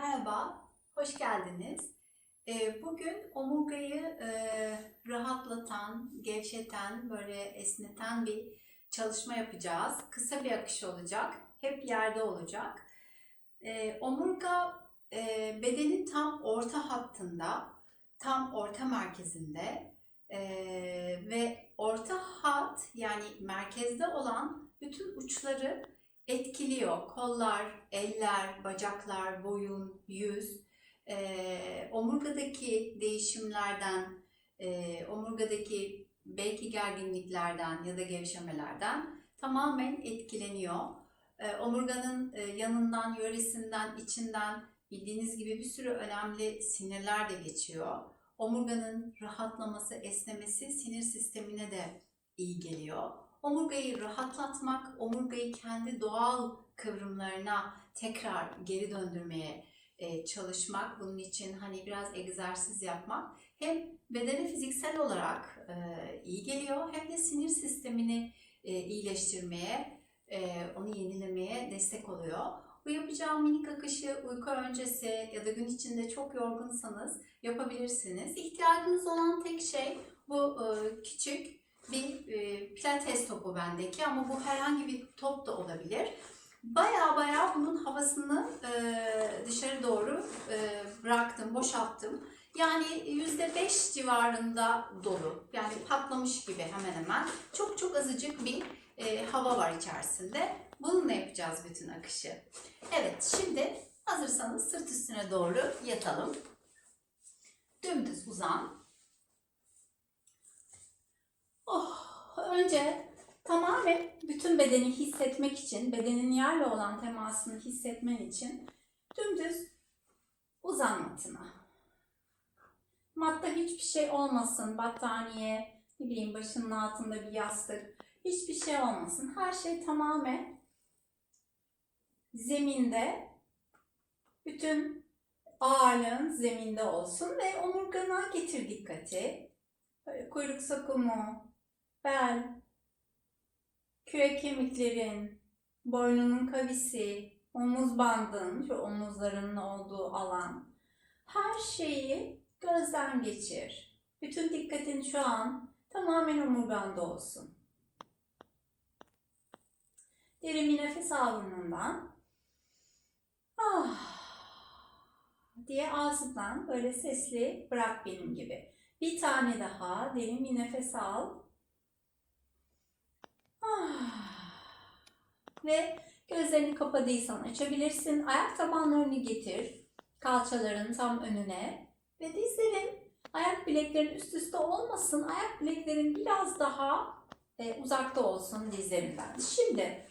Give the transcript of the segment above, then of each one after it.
Merhaba, hoş geldiniz. Ee, Bugün omurgayı e, rahatlatan, gevşeten, böyle esneten bir çalışma yapacağız. Kısa bir akış olacak, hep yerde olacak. Ee, Omurga e, bedenin tam orta hattında, tam orta merkezinde e, ve orta hat yani merkezde olan bütün uçları etkiliyor. Kollar, eller, bacaklar, boyun, yüz, e, omurgadaki değişimlerden, e, omurgadaki belki gerginliklerden ya da gevşemelerden tamamen etkileniyor. E, omurganın e, yanından, yöresinden, içinden bildiğiniz gibi bir sürü önemli sinirler de geçiyor. Omurganın rahatlaması, esnemesi sinir sistemine de iyi geliyor omurgayı rahatlatmak, omurgayı kendi doğal kıvrımlarına tekrar geri döndürmeye e, çalışmak, bunun için hani biraz egzersiz yapmak hem bedene fiziksel olarak e, iyi geliyor hem de sinir sistemini e, iyileştirmeye, onu yenilemeye destek oluyor. Bu yapacağım minik akışı uyku öncesi ya da gün içinde çok yorgunsanız yapabilirsiniz. İhtiyacınız olan tek şey bu küçük bir e, pilates topu bendeki ama bu herhangi bir top da olabilir. Baya baya bunun havasını e, dışarı doğru e, bıraktım, boşalttım. Yani %5 civarında dolu. Yani patlamış gibi hemen hemen. Çok çok azıcık bir e, hava var içerisinde. Bununla yapacağız bütün akışı. Evet şimdi hazırsanız sırt üstüne doğru yatalım. Dümdüz uzan. Oh, önce tamamen bütün bedeni hissetmek için, bedenin yerle olan temasını hissetmen için dümdüz uzan matına. Matta hiçbir şey olmasın, battaniye, ne bileyim başının altında bir yastık, hiçbir şey olmasın. Her şey tamamen zeminde, bütün ağırlığın zeminde olsun ve omurgana getir dikkati. Böyle kuyruk sokumu, bel, kürek kemiklerin, boynunun kavisi, omuz bandın, şu omuzlarının olduğu alan. Her şeyi gözden geçir. Bütün dikkatin şu an tamamen omurganda olsun. Derin bir nefes al burnundan. Ah diye ağzından böyle sesli bırak benim gibi. Bir tane daha derin bir nefes al. Ah. Ve gözlerini kapadıysan açabilirsin. Ayak tabanlarını getir. Kalçaların tam önüne. Ve dizlerin, ayak bileklerin üst üste olmasın. Ayak bileklerin biraz daha e, uzakta olsun dizlerinden. Şimdi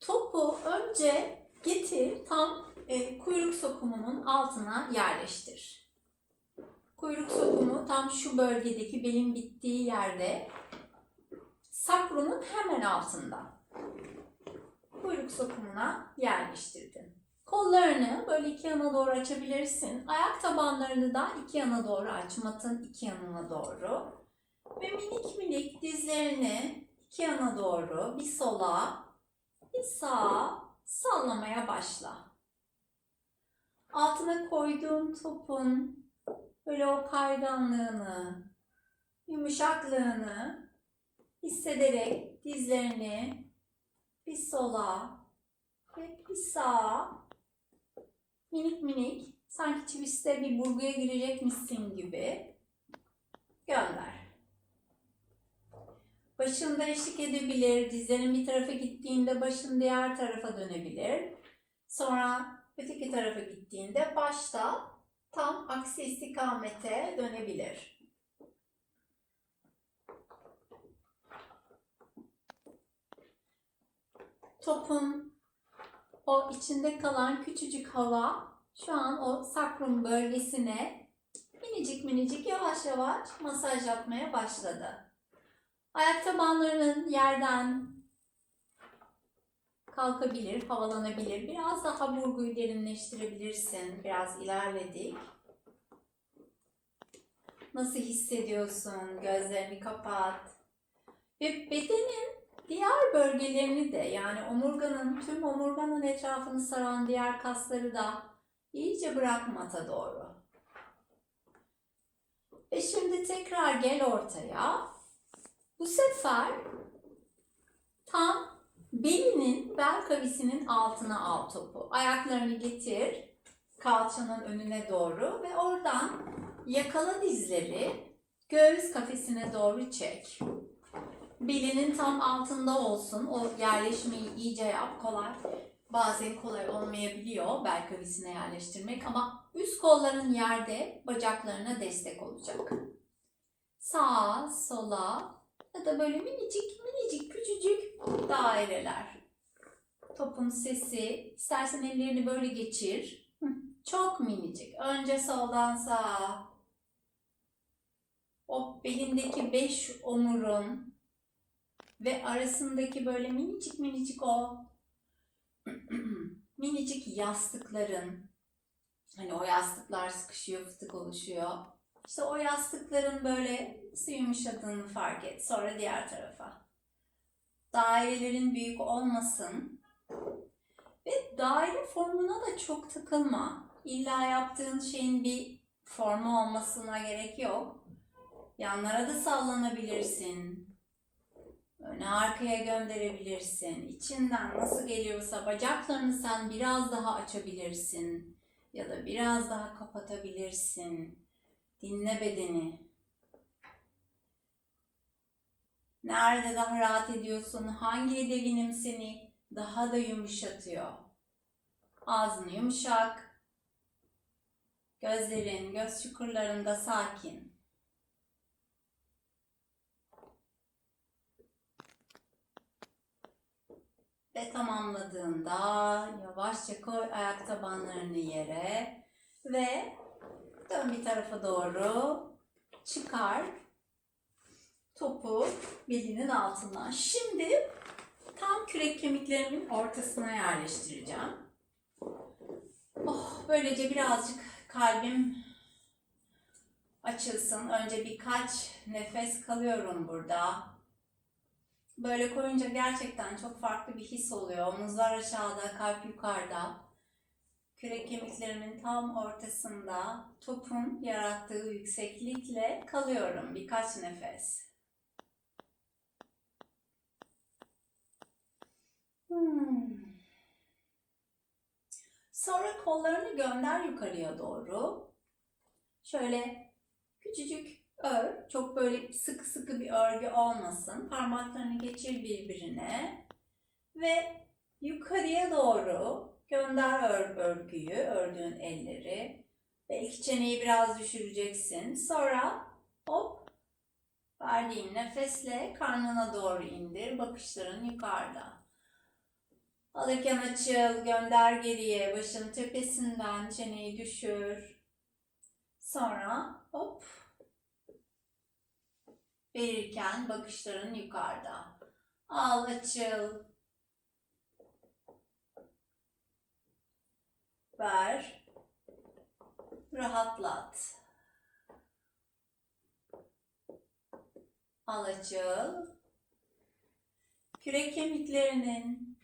topu önce getir tam e, kuyruk sokumunun altına yerleştir. Kuyruk sokumu tam şu bölgedeki belin bittiği yerde sakrumun hemen altında. Kuyruk sokumuna yerleştirdin. Kollarını böyle iki yana doğru açabilirsin. Ayak tabanlarını da iki yana doğru aç. Matın iki yanına doğru. Ve minik minik dizlerini iki yana doğru bir sola bir sağa sallamaya başla. Altına koyduğun topun böyle o kayganlığını, yumuşaklığını hissederek dizlerini bir sola ve bir sağa minik minik sanki twist'te bir burguya girecekmişsin gibi gönder. Başında eşlik edebilir, dizlerin bir tarafa gittiğinde başın diğer tarafa dönebilir. Sonra öteki tarafa gittiğinde başta tam aksi istikamete dönebilir. Topun o içinde kalan küçücük hava şu an o sakrum bölgesine minicik minicik yavaş yavaş masaj yapmaya başladı. Ayak tabanlarının yerden kalkabilir, havalanabilir. Biraz daha burguyu derinleştirebilirsin. Biraz ilerledik. Nasıl hissediyorsun? Gözlerini kapat. Ve bedenin diğer bölgelerini de yani omurganın tüm omurganın etrafını saran diğer kasları da iyice bırak mata doğru. Ve şimdi tekrar gel ortaya. Bu sefer tam belinin bel kavisinin altına al topu. Ayaklarını getir kalçanın önüne doğru ve oradan yakala dizleri göğüs kafesine doğru çek. Belinin tam altında olsun. O yerleşmeyi iyice yap. Kolay. Bazen kolay olmayabiliyor bel kavisine yerleştirmek ama üst kolların yerde bacaklarına destek olacak. Sağa, sola ya da böyle minicik minicik küçücük daireler. Topun sesi. İstersen ellerini böyle geçir. Çok minicik. Önce soldan sağa. O belindeki beş omurun ve arasındaki böyle minicik minicik o minicik yastıkların hani o yastıklar sıkışıyor, fıtık oluşuyor. İşte o yastıkların böyle yumuşadığını fark et. Sonra diğer tarafa. Dairelerin büyük olmasın. Ve daire formuna da çok takılma. İlla yaptığın şeyin bir formu olmasına gerek yok. Yanlara da sallanabilirsin. Öne arkaya gönderebilirsin. İçinden nasıl geliyorsa bacaklarını sen biraz daha açabilirsin. Ya da biraz daha kapatabilirsin. Dinle bedeni. Nerede daha rahat ediyorsun? Hangi devinim seni daha da yumuşatıyor? Ağzın yumuşak. Gözlerin, göz çukurlarında sakin. Ve tamamladığında yavaşça koy ayak tabanlarını yere ve dön bir tarafa doğru çıkar topu belinin altından. Şimdi tam kürek kemiklerimin ortasına yerleştireceğim. Oh, böylece birazcık kalbim açılsın. Önce birkaç nefes kalıyorum burada. Böyle koyunca gerçekten çok farklı bir his oluyor. Omuzlar aşağıda, kalp yukarıda. Kürek kemiklerimin tam ortasında topun yarattığı yükseklikle kalıyorum birkaç nefes. Hmm. Sonra kollarını gönder yukarıya doğru. Şöyle küçücük ör. Çok böyle sıkı sıkı bir örgü olmasın. Parmaklarını geçir birbirine. Ve yukarıya doğru gönder ör örgüyü, ördüğün elleri. Belki çeneyi biraz düşüreceksin. Sonra hop verdiğin nefesle karnına doğru indir. Bakışların yukarıda. Alırken açıl, gönder geriye, başın tepesinden çeneyi düşür. Sonra hop verirken bakışların yukarıda. Al, açıl. Ver. Rahatlat. Al, açıl. Kürek kemiklerinin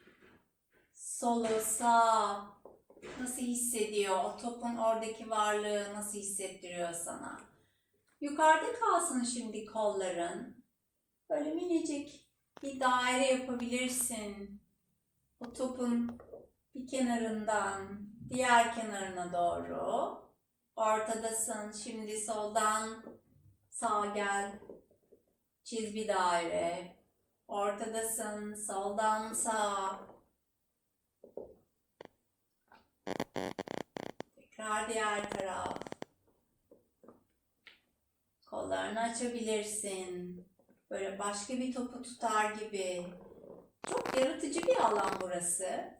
solu, sağ nasıl hissediyor? O topun oradaki varlığı nasıl hissettiriyor sana? Yukarıda kalsın şimdi kolların. Böyle minicik bir daire yapabilirsin. O topun bir kenarından diğer kenarına doğru. Ortadasın. Şimdi soldan sağa gel. Çiz bir daire. Ortadasın. Soldan sağa. Tekrar diğer taraf. Kollarını açabilirsin. Böyle başka bir topu tutar gibi. Çok yaratıcı bir alan burası.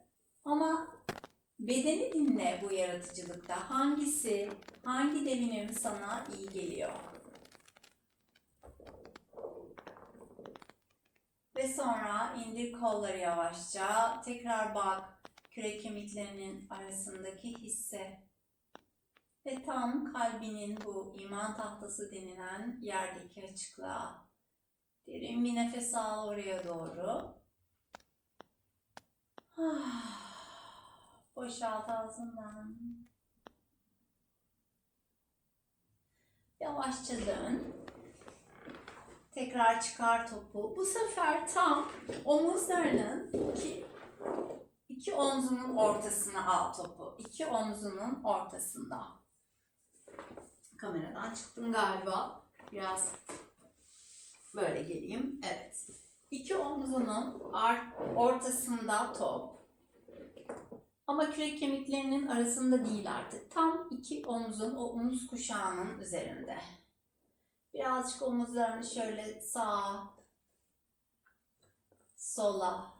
Ama bedeni dinle bu yaratıcılıkta. Hangisi, hangi devinim sana iyi geliyor? Ve sonra indir kolları yavaşça. Tekrar bak kürek kemiklerinin arasındaki hisse ve tam kalbinin bu iman tahtası denilen yerdeki açıklığa. Derin bir nefes al oraya doğru. Boşalt ağzından. Yavaşça dön. Tekrar çıkar topu. Bu sefer tam omuzlarının iki, iki omzunun ortasına al topu. İki omzunun ortasında. Kameradan çıktım galiba. Biraz böyle geleyim. Evet. İki omzunun ortasında top. Ama kürek kemiklerinin arasında değil artık. Tam iki omzun o omuz kuşağının üzerinde. Birazcık omuzlarını şöyle sağa, sola,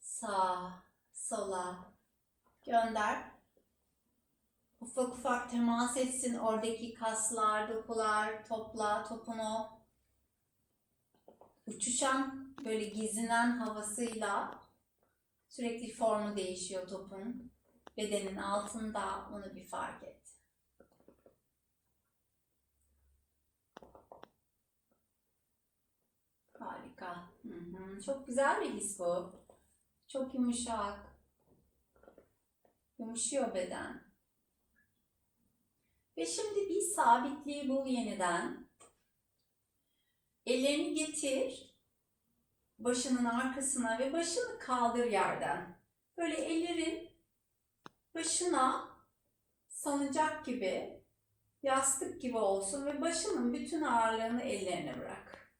sağa, sola gönder. Ufak ufak temas etsin oradaki kaslar, dokular, topla topunu. Uçuşan, böyle gezinen havasıyla sürekli formu değişiyor topun. Bedenin altında onu bir fark et. Harika. Hı hı. Çok güzel bir his bu. Çok yumuşak. Yumuşuyor beden. Ve şimdi bir sabitliği bul yeniden. Ellerini getir. Başının arkasına ve başını kaldır yerden. Böyle ellerin başına sanacak gibi, yastık gibi olsun ve başının bütün ağırlığını ellerine bırak.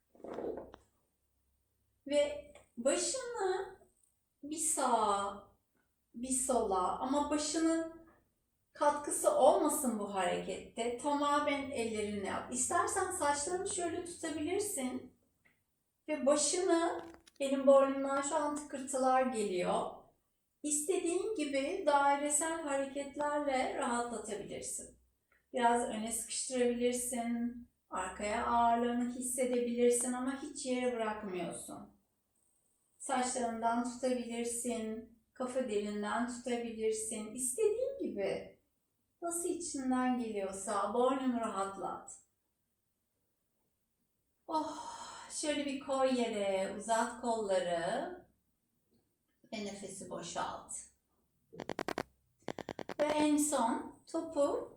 Ve başını bir sağa, bir sola ama başının katkısı olmasın bu harekette. Tamamen ellerinle yap. İstersen saçlarını şöyle tutabilirsin. Ve başını, benim boynumdan şu an tıkırtılar geliyor. İstediğin gibi dairesel hareketlerle rahatlatabilirsin. Biraz öne sıkıştırabilirsin. Arkaya ağırlığını hissedebilirsin ama hiç yere bırakmıyorsun. Saçlarından tutabilirsin. Kafa derinden tutabilirsin. İstediğin gibi. Nasıl içinden geliyorsa boynunu rahatlat. Oh, şöyle bir koy yere, uzat kolları ve nefesi boşalt. Ve en son topu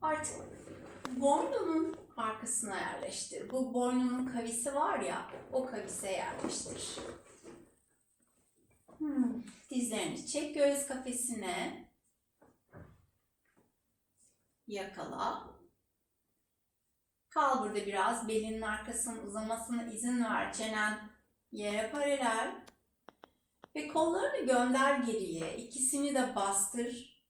artık boynunun arkasına yerleştir. Bu boynunun kavisi var ya, o kavise yerleştir. Hmm. Dizlerini çek göğüs kafesine. Yakala. Kal burada biraz. Belinin arkasının uzamasına izin ver. Çenen yere paralel. Ve kollarını gönder geriye. İkisini de bastır.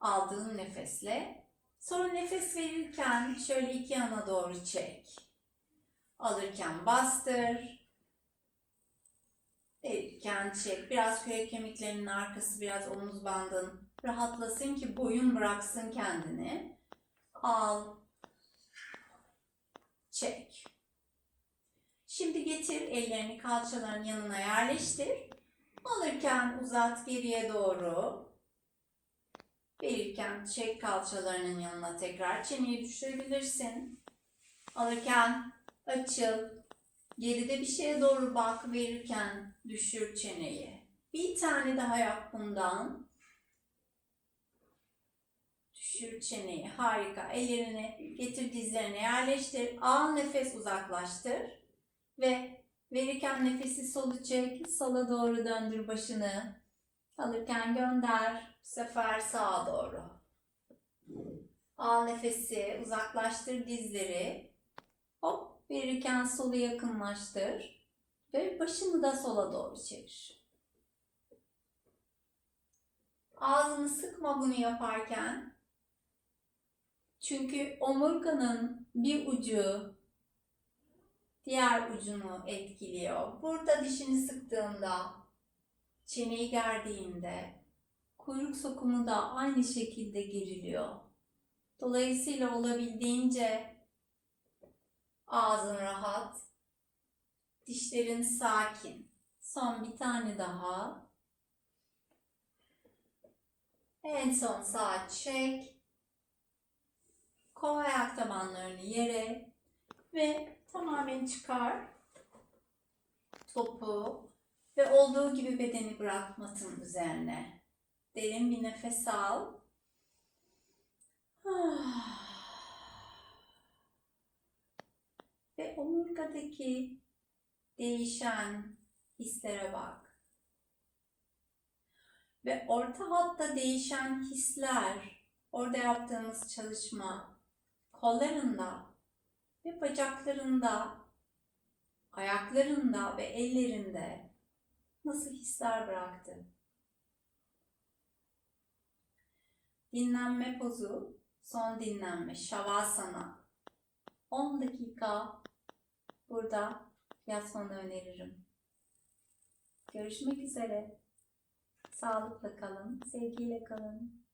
Aldığın nefesle. Sonra nefes verirken şöyle iki yana doğru çek. Alırken bastır. Verirken çek. Biraz kürek kemiklerinin arkası, biraz omuz bandın rahatlasın ki boyun bıraksın kendini. Al. Çek. Şimdi getir ellerini kalçaların yanına yerleştir. Alırken uzat geriye doğru. Verirken çek kalçalarının yanına tekrar çeneyi düşürebilirsin. Alırken açıl. Geride bir şeye doğru bak verirken düşür çeneyi. Bir tane daha yap bundan. Düşür çeneyi. Harika. Ellerini getir dizlerine yerleştir. Al nefes uzaklaştır. Ve verirken nefesi solu çek. Sola doğru döndür başını. Alırken gönder. Bu sefer sağa doğru. Al nefesi uzaklaştır dizleri. Hop verirken solu yakınlaştır. Ve başını da sola doğru çevir. Ağzını sıkma bunu yaparken. Çünkü omurganın bir ucu diğer ucunu etkiliyor. Burada dişini sıktığında, çeneyi gerdiğinde kuyruk sokumu da aynı şekilde geriliyor. Dolayısıyla olabildiğince ağzın rahat, dişlerin sakin. Son bir tane daha. En son sağ çek. Kol ayak tabanlarını yere ve tamamen çıkar topu ve olduğu gibi bedeni bırak matın üzerine. Derin bir nefes al. Ve omurgadaki değişen hislere bak. Ve orta hatta değişen hisler, orada yaptığımız çalışma, kollarında ve bacaklarında, ayaklarında ve ellerinde nasıl hisler bıraktı? Dinlenme pozu, son dinlenme, Shavasana. 10 dakika burada yatmanı öneririm. Görüşmek üzere. Sağlıkla kalın, sevgiyle kalın.